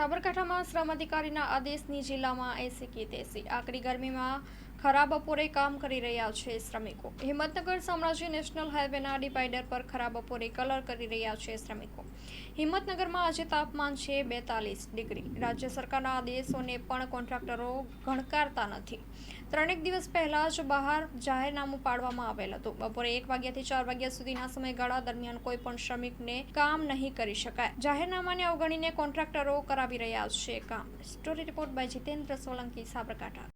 સાબરકાંઠામાં શ્રમ અધિકારીના આદેશની જિલ્લામાં એસી કે તેસી. આકરી ગરમીમાં ખરા બપોરે કામ કરી રહ્યા છે શ્રમિકો. હિંમતનગર સામ્રાજ્ય નેશનલ હાઈવેના ડિવાઈડર પર ખરાબ બપોરે કલર કરી રહ્યા છે શ્રમિકો. હિંમતનગરમાં આજે તાપમાન છે બેતાલીસ ડિગ્રી. રાજ્ય સરકારના આદેશોને પણ કોન્ટ્રાક્ટરો ગણકારતા નથી. ત્રણેક દિવસ પહેલાં જ બહાર જાહેરનામું પાડવામાં આવેલ હતું. બપોરે એક વાગ્યાથી ચાર વાગ્યા સુધીના સમયગાળા દરમિયાન કોઈ પણ શ્રમિકને કામ નહીં કરી શકાય. જાહેરનામાને અવગણીને કોન્ટ્રાક્ટરો કરાવી રહ્યા છે કામ. Story report by Jitendra Solanki, Sabarkantha.